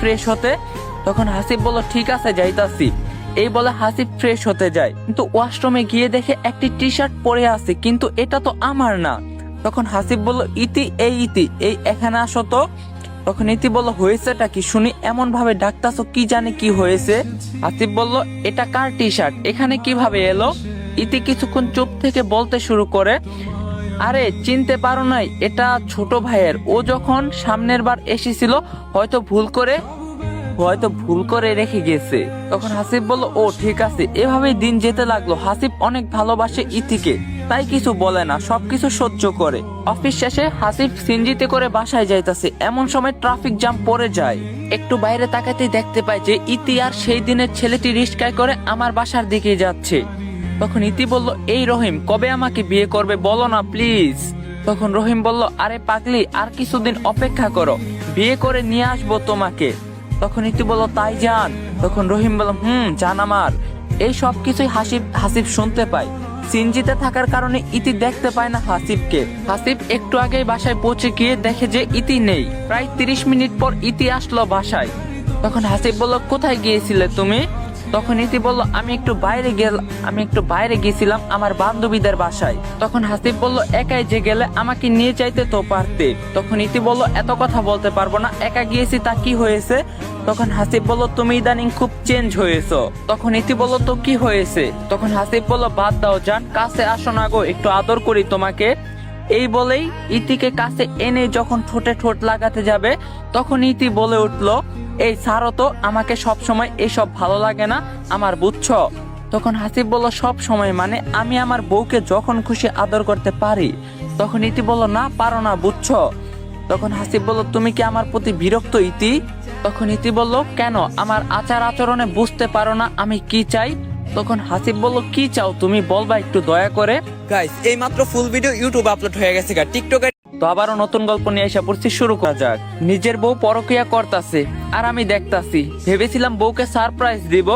Fresh হতে, তখন হাসিব বলল, ঠিক আছে, যাইতাছি। এই বলে হাসিব ফ্রেশ হতে যায়। কিন্তু ওয়াশরুমে গিয়ে দেখে একটি টি শার্ট পরে আছে, কিন্তু এটা তো আমার না। তখন হাসিব বলল, ইতি, এই ইতি, এই এখানে আসো তো। তখন ইতি বলল, হয়েছেটা কি? শুনি এমন ভাবে ডাকতাছো, কি জানি কি হয়েছে? আসিফ বলল, এটা কার টি শার্ট এখানে কীভাবে এলো? ইতি কিছুক্ষণ চুপ থেকে বলতে শুরু করে আরে, চিনতে পারো নাই, এটা ছোট ভাইয়ের। ও যখন সামনের বার এসেছিল, হয়তো ভুল করে, হয়তো ভুল করে রেখে গেছে। তখন হাসিব বলল, ও, ঠিক আছে। এভাবেই দিন যেতে লাগল। হাসিব অনেক ভালোবাসে ইতিকে, তাই কিছু বলে না, সবকিছু সহ্য করে। অফিস শেষে হাসিব সিনজিতে করে বাসায় যাইতাছে। এমন সময় ট্রাফিক জ্যাম পড়ে যায়। একটু বাইরে তাকাতেই দেখতে পায় যে ইতি আর সেই দিনের ছেলেটি রিস্কায় করে আমার বাসার দিকে যাচ্ছে। তখন ইতি বলল, এই রহিম, কবে আমাকে বিয়ে করবে বলো না, প্লিজ? তখন রহিম বলল, আরে পাগলি, আর কিছুদিন অপেক্ষা করো, বিয়ে করে নিয়ে আসব তোমাকে। তখন ইতি বলল, তাই যান। তখন রহিম বলল, হুম জান আমার। এই সব কিছুই হাসিব হাসিব শুনতে পায়। সিনজিতে থাকার কারণে ইতি দেখতে পায় না হাসিবকে। হাসিব একটু আগেই বাসায় পৌঁছে গিয়ে দেখে যে ইতি নেই। প্রায় তিরিশ মিনিট পর ইতি আসলো বাসায়। তখন হাসিব বলল, কোথায় গিয়েছিলে তুমি? তখন ইতি বলল, আমি একটু বাইরে গেল, আমি একটু বাইরে গেছিলাম আমার বান্ধবীদের বাসায়। তখন হাসিব বলল, একাই যে গেলে আমাকে নিয়ে যাইতে তো পারতে। তখন ইতি বলল, এত কথা বলতে পারব না, একা গিয়েছি তা কি হয়েছে? তখন হাসিব বলল, তুমি ইদানিং খুব চেঞ্জ হয়েছো। তখন ইতি বলল, তো কি হয়েছে? তখন হাসিব বলল, বাদ দাও যান কাছে আসো না গো, একটু আদর করি তোমাকে। এই বলেই ইতিকে কাছে এনে যখন ঠোঁটে ঠোঁট লাগাতে যাবে, তখন ইতি বলে উঠল, এই ছাড়ো তো, আমাকে সব সময় এইসব ভালো লাগে না, আমার বুঝছ? তখন হাসিব বলল সব সময় মানে আমি আমার বউকে যখন খুশি আদর করতে পারি। তখন ইতি বলল, না, পারো না, বুঝছ? তখন হাসিব বলল, তুমি কি আমার প্রতি বিরক্ত, ইতি? তখন ইতি বলল, কেন? আমার আচার আচরণে বুঝতে পারো না, আমি কি চাই? তখন হাসিব বলল, কি চাও তুমি? বলবা একটু দয়া করে। গাইস এই মাত্র ফুল ভিডিও ইউটিউবে আপলোড হয়ে গেছে গা টিকটকে তো আবারও নতুন গল্প নিয়ে এসে পড়ছি, শুরু করা যাক। নিজের বউ পরকিয়া করতাছে, আর আমি দেখতাছি। ভেবেছিলাম বউকে সারপ্রাইজ দিব।